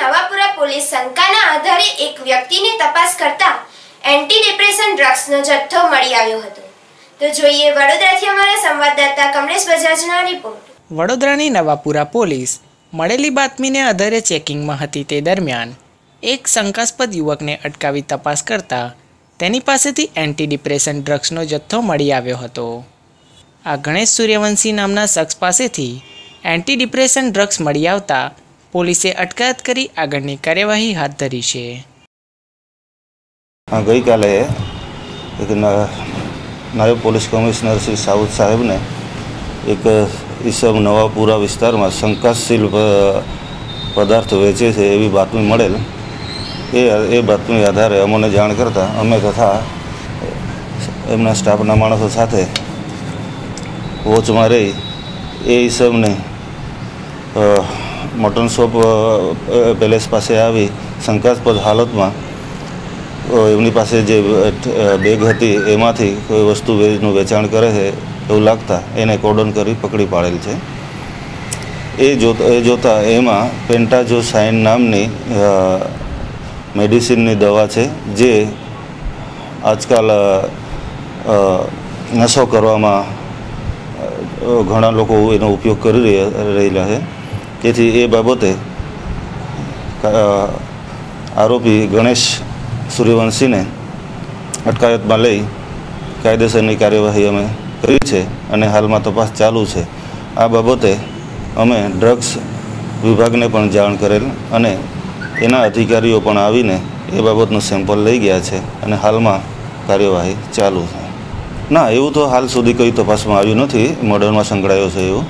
Navapura police શંકાના આધારે એક વ્યક્તિની તપાસ કરતા એન્ટી ડિપ્રેશન ડ્રગ્સનો જથ્થો મળી આવ્યો હતો. તો જોઈએ વડોદરાથી અમારા સંવાદદાતા કમલેશ બજાજનો રિપોર્ટ વડોદરાની નવાપુરા પોલીસ મળેલી બાતમીને આધારે ચેકિંગમાં હતી તે દરમિયાન એક શંકાસ્પદ યુવકને અટકાવી તપાસ કરતા તેની પાસેથી એન્ટી ડિપ્રેશન ડ્રગ્સનો જથ્થો મળી આવ્યો હતો. આ ગણેશ સૂર્યવંશી નામના શખ્સ પાસેથી એન્ટી ડિપ્રેશન ડ્રગ્સ મળી આવતા પોલીસે અટકાયત કરી આગળની કાર્યવાહી હાથ ધરી છે. ગઈકાલે એક નાયબ પોલીસ કમિશનર શ્રી સાઉદ સાહેબને એક ઈસમ નવાપુરા વિસ્તારમાં શંકાશીલ પદાર્થ વેચે છે એવી બાતમી મળેલ. એ એ બાતમી આધારે અમને જાણ કરતાં અમે તથા એમના સ્ટાફના માણસો સાથે વોચમાં રહી એ ઈસમને મટન શોપ પેલેસ પાસે આવી શંકાસ્પદ હાલતમાં એમની પાસે જે બેગ હતી એમાંથી કોઈ વસ્તુ વેચનું વેચાણ કરે છે એવું લાગતા એને કોર્ડન કરી પકડી પાડેલ છે. એ જોતા, એ જોતાં એમાં પેન્ટાજો સાઇન નામની મેડિસિનની દવા છે જે આજકાલ નશો કરવામાં ઘણા લોકો એનો ઉપયોગ કરી રહેલા છે. તેથી એ બાબતે આરોપી ગણેશ સૂર્યવંશીને અટકાયતમાં લઈ કાયદેસરની કાર્યવાહી અમે કરી છે અને હાલમાં તપાસ ચાલુ છે. આ બાબતે અમે ડ્રગ્સ વિભાગને પણ જાણ કરેલ અને એના અધિકારીઓ પણ આવીને એ બાબતનું સેમ્પલ લઈ ગયા છે અને હાલમાં કાર્યવાહી ચાલુ છે. ના, એવું તો હાલ સુધી કંઈ તપાસમાં આવ્યું નથી. મર્ડરમાં સંકળાયો છે એવું.